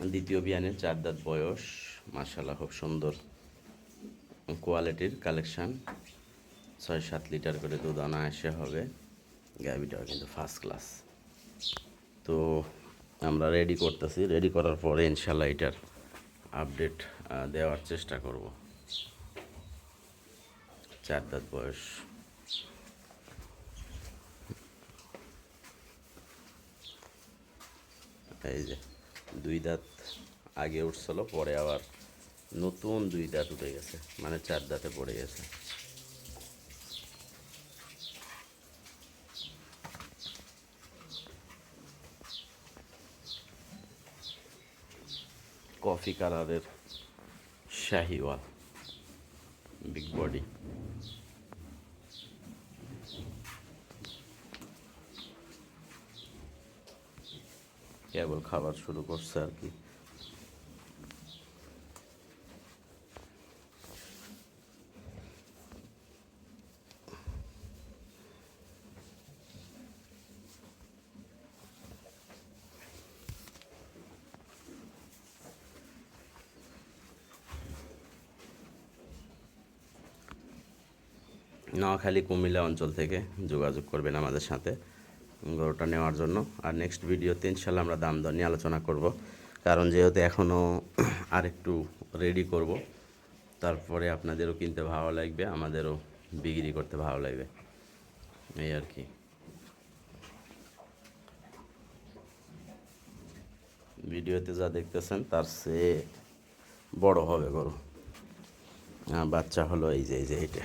দ্বিতীয় বিয়ানের চার দাঁত বয়স। মার্শাল্লাহ খুব সুন্দর কোয়ালিটির কালেকশান। ছয় সাত লিটার করে দুধ অনায়াসে হবে। গাভিটাও কিন্তু ফার্স্ট ক্লাস তো আমরা রেডি করতেছি। রেডি করার পরে ইনশাল্লাহ এটার আপডেট দেওয়ার চেষ্টা করব। চার দাঁত বয়স। এই যে। দুই দাঁত আগে উঠছিল, পরে আবার নতুন দুই দাঁত উঠে গেছে মানে চার দাঁতে পড়ে গেছে। কফি কালারের শাহিওয়াল বিগ বডি কেবল খাবার শুরু করছে আর কি নোয়াখালী কুমিল্লা অঞ্চল থেকে যোগাযোগ করবেন আমাদের সাথে। গরুটা নেওয়ার জন্য। আর নেক্সট ভিডিওতে ইনশাল্লাহ আমরা দাম দর নিয়ে আলোচনা করব। কারণ যেহেতু এখনও আরেকটু রেডি করব, তারপরে আপনাদেরও কিনতে ভালো লাগবে, আমাদেরও বিক্রি করতে ভালো লাগবে। এই আর কি। ভিডিওতে যা দেখতেছেন, তার সে বড় হবে গরু। বাচ্চা হলো এই যে এই যে এটা